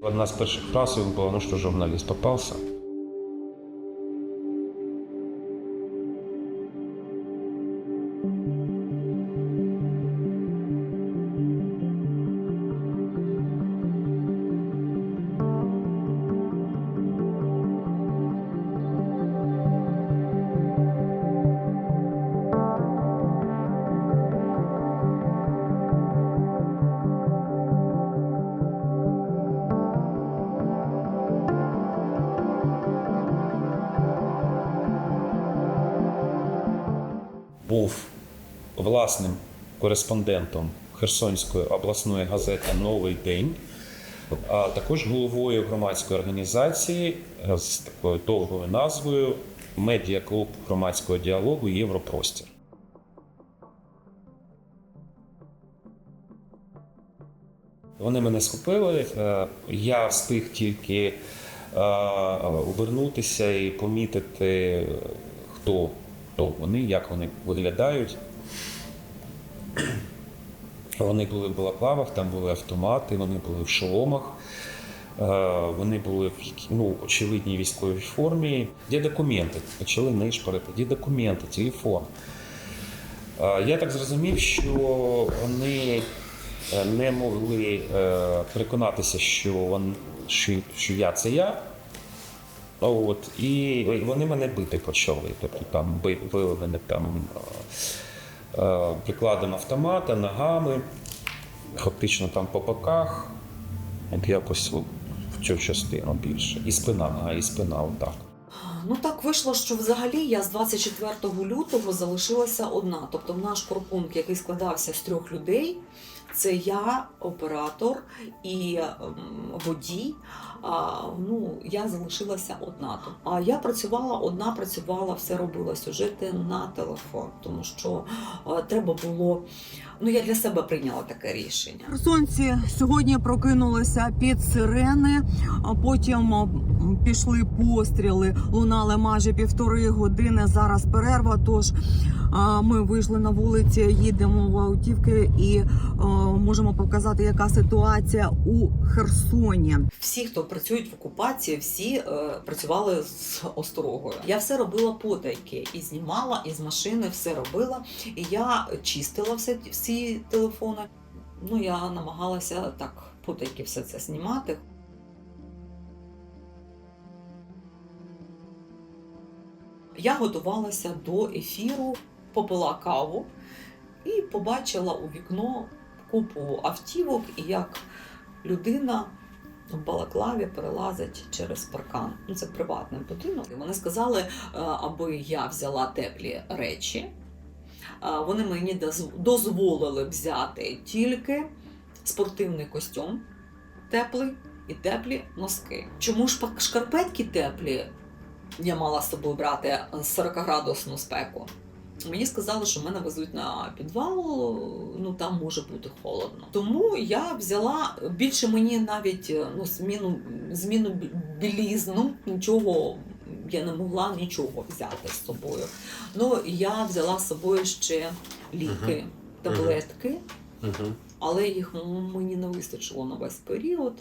Одна з перших фраз була, ну що журналіст попався. Був власним кореспондентом Херсонської обласної газети Новий день, а також головою громадської організації з такою довгою назвою Медіаклуб громадського діалогу Європростір. Вони мене схопили. е, Я встиг тільки е, обернутися і помітити, хто, хто вони, як вони виглядають. Вони були в балаклавах, там були автомати, вони були в шоломах, е, вони були в ну, очевидній військовій формі. Де документи? Почали нишпорити, де документи, телефон. Е, Я так зрозумів, що вони е, не могли переконатися, що, вон, що, що я це я. От, і вони мене бити почали. Тобто там били мене там е, е, прикладом автомата, ногами, фактично там по боках, от якось в цю частину більше. І спина, ага, і спина отак. Ну так вийшло, що взагалі я з 24 лютого залишилася одна. Тобто наш корпункт, який складався з трьох людей, це я, оператор і ем, водій. А, ну, я залишилася одна. А я працювала одна, працювала, все робила сюжети на телефон, тому що е, треба було. Ну, я для себе прийняла таке рішення. Херсонці сьогодні прокинулися під сирени, а потім пішли постріли. Лунали майже півтори години. Зараз перерва. Тож а, ми вийшли на вулиці, їдемо в автівки і можемо показати, яка ситуація у Херсоні. Всі, хто працюють в окупації, всі е, працювали з осторогою. Я все робила потайки і знімала, і з машини все робила. І я чистила все всі телефони. Ну я намагалася так потайки все це знімати. Я готувалася до ефіру, попила каву і побачила у вікно купу автівок, і як людина в балаклаві перелазить через паркан. Ну, це приватний будинок. І Вони сказали, е, аби я взяла теплі речі. Е, Вони мені дозволили взяти тільки спортивний костюм теплий і теплі носки. Чому ж шкарпетки теплі я мала з собою брати 40-градусну спеку? Мені сказали, що мене везуть на підвал, ну там може бути холодно. Тому я взяла більше мені навіть ну, зміну, зміну білізну, нічого я не могла нічого взяти з собою. Ну я взяла з собою ще ліки, таблетки, але їх м, мені не вистачило на весь період.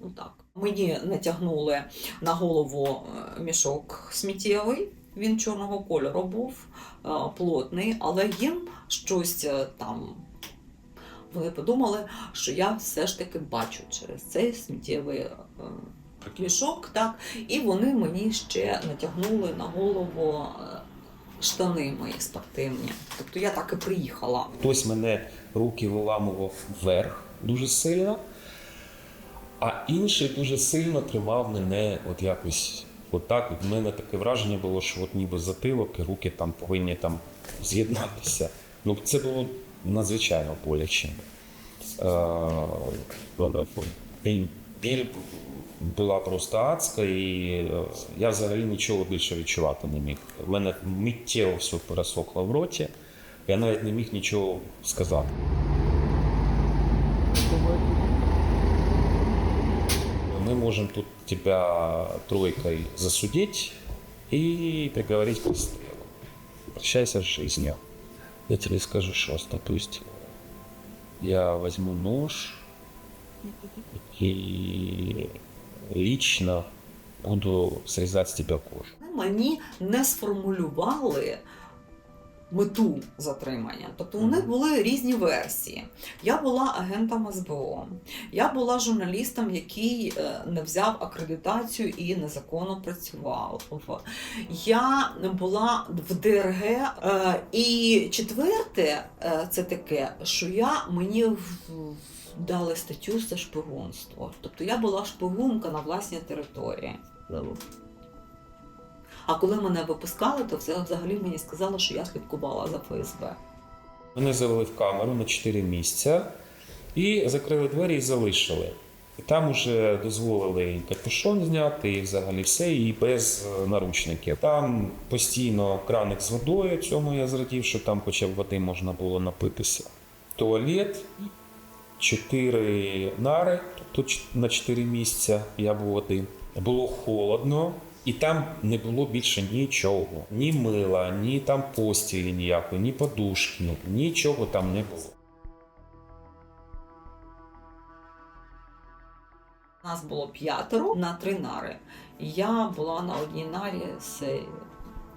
Ну так. Мені натягнули на голову е, мішок сміттєвий. Він чорного кольору був е, плотний, але їм щось е, там. Вони подумали, що я все ж таки бачу через цей сміттєвий е, мішок, так, і вони мені ще натягнули на голову штани мої спортивні. Тобто я так і приїхала. Хтось мене руки виламував вверх дуже сильно, а інший дуже сильно тримав мене от якось отак. От в мене таке враження було, що от ніби затилок і руки там повинні там з'єднатися. Ну, це було надзвичайно боляче. Е, Біль була просто адська, і е, я взагалі нічого більше відчувати не міг. У мене миттєво все пересохло в роті. Я навіть не міг нічого сказати. Мы можем тут тебя тройкой засудить и приговорить к расстрелу. Прощайся с жизнью. Я тебе скажу, что, допустим, я возьму нож и лично буду срезать с тебя кожу. Мені не сформулювали мету затримання. Тобто у них були різні версії. Я була агентом СБО, я була журналістом, який е, не взяв акредитацію і незаконно працював. Я була в ДРГ. е, І четверте, е, це таке, що я мені дали статтю за шпигунство. Тобто я була шпигунка на власній території. А коли мене випускали, то взагалі мені сказали, що я слідкувала за ФСБ. Мене завели в камеру на 4 місяця і закрили двері і залишили. І там вже дозволили і капюшон зняти, і взагалі все, і без е, наручників. Там постійно краник з водою, цьому я зрадів, що там хоча б води можна було напитися. Туалет, чотири нари, тобто на 4 місяця я був один. Було холодно, і там не було більше нічого. Ні мила, ні там постілі ніякої, ні подушки, нічого там не було. Нас було п'ятеро на три нари. Я була на одній нарі з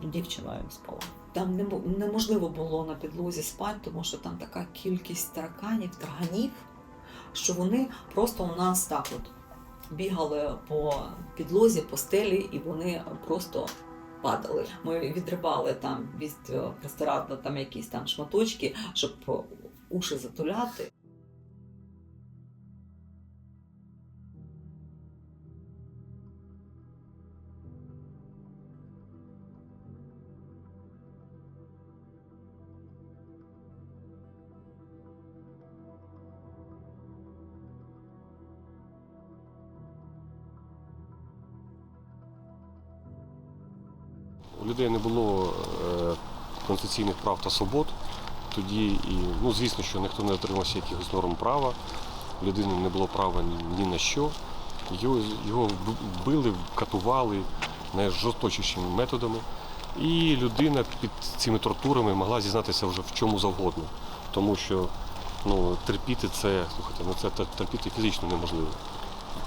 дівчиною спала. Там неможливо було на підлозі спати, тому що там така кількість тараканів, тарганів, що вони просто у нас так от бігали по підлозі, по стелі, і вони просто падали. Ми відривали там від е, простирадла там якісь там шматочки, щоб е, уші затуляти. У людей не було е, конституційних прав та свобод. Тоді і ну звісно, що ніхто не дотримався якихось норм права. У людини не було права ні, на що. Його, його били, катували найжорсточішими методами. І людина під цими тортурами могла зізнатися вже в чому завгодно. Тому що ну, терпіти це, слухайте, ну це терпіти фізично неможливо.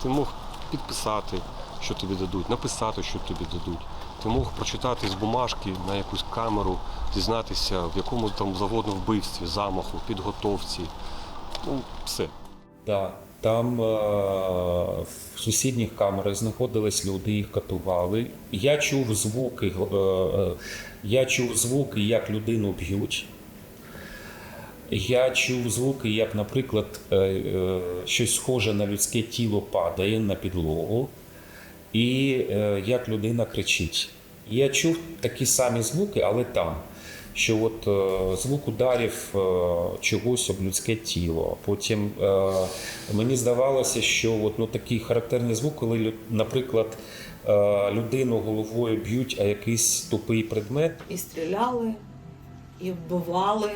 Ти мог підписати, що тобі дадуть, написати, що тобі дадуть. Ти мог прочитати з бумажки на якусь камеру, дізнатися, в якому там завгодно вбивстві, замаху, підготовці. Ну, все. Да. Там е, в сусідніх камерах знаходились люди, їх катували. Я чув звуки, е, е, я чув звуки, як людину б'ють. Я чув звуки, як, наприклад, е, е, щось схоже на людське тіло падає на підлогу, і як людина кричить. Я чув такі самі звуки, але там. Що от е, звук ударів е, чогось об людське тіло. Потім е, мені здавалося, що от, ну, такий характерний звук, коли, наприклад, е, людину головою б'ють, а якийсь тупий предмет, і стріляли, і вбивали,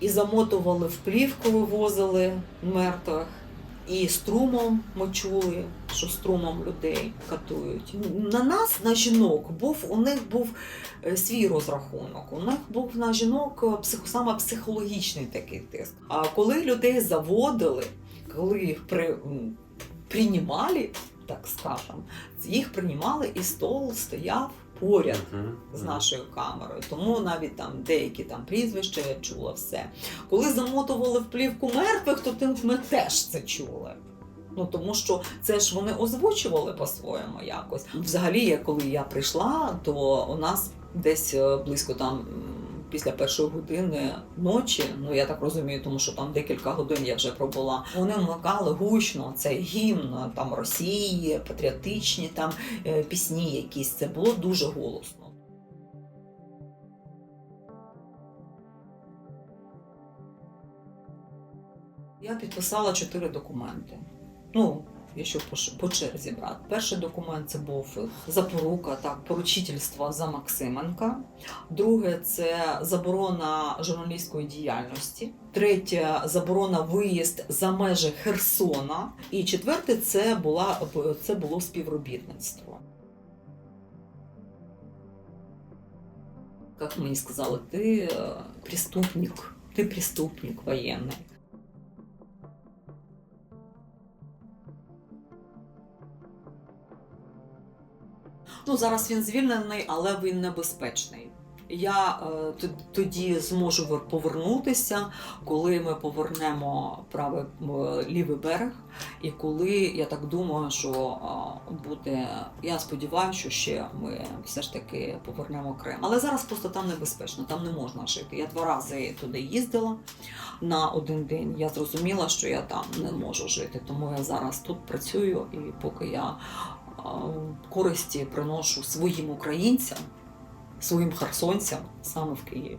і замотували в плівку, вивозили мертвих. І струмом ми чули, що струмом людей катують. На нас, на жінок, був у них був е, свій розрахунок. У них був на жінок е, саме психологічний такий тиск. А коли людей заводили, коли їх при, приймали, так скажемо, їх приймали і стол стояв поряд з нашою камерою. Тому навіть там деякі там прізвища я чула все. Коли замотували в плівку мертвих, то тим ми теж це чули. Ну тому що це ж вони озвучували по-своєму якось. Взагалі, я- коли я прийшла, то у нас десь е, близько там. Після першої години ночі, ну я так розумію, тому що там декілька годин я вже пробула. Вони вмикали гучно цей гімн там Росії, патріотичні там е, пісні якісь. Це було дуже голосно. Я підписала чотири документи. Ну, якщо по, черзі брати. Перший документ це був запорука, так, поручительство за Максименка. Друге це заборона журналістської діяльності. Третє заборона виїзд за межі Херсона. І четверте це була це було співробітництво. Як мені сказали, ти е, преступник, ти преступник воєнний. Ну, зараз він звільнений, але він небезпечний. Я е, тоді зможу повернутися, коли ми повернемо правий м, лівий берег, і коли я так думаю, що а, буде. Я сподіваюся, що ще ми все ж таки повернемо Крим. Але зараз просто там небезпечно, там не можна жити. Я два рази туди їздила на один день. Я зрозуміла, що я там не можу жити, тому я зараз тут працюю, і поки я користі приношу своїм українцям, своїм херсонцям саме в Києві.